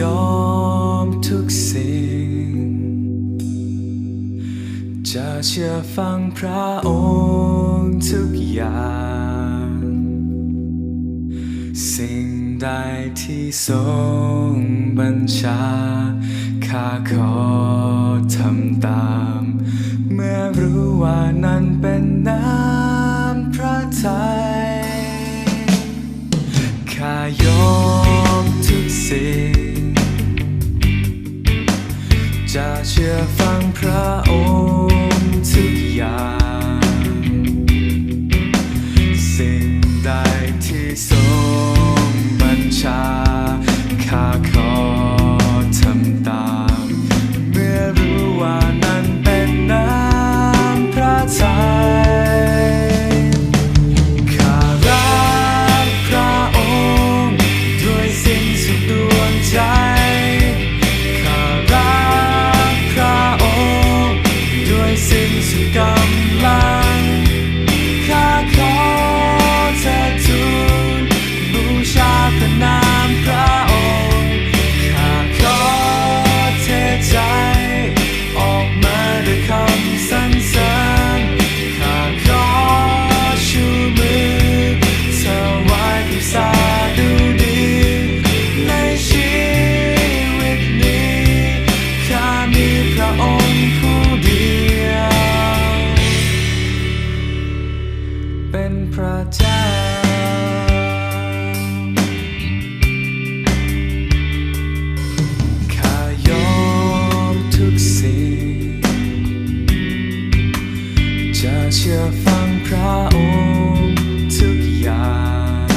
ยอมทุกสิ่ง จะเชื่อฟังพระองค์ทุกอย่าง สิ่งใดที่ทรง พระองค์ทุกอย่าง สิ่งใดที่ทรงบัญชา เชื่อฟังพระองค์ทุกอย่าง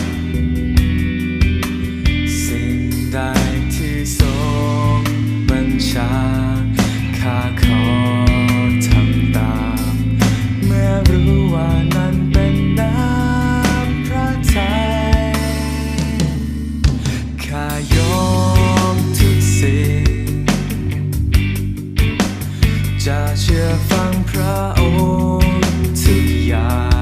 สิ่งใดที่ทรงบัญชา ข้าขอทำตาม เมื่อรู้ว่านั้นเป็นน้ำพระทัยข้ายอมทุกสิ่ง จะเชื่อฟังพระองค์ Yeah.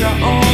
your own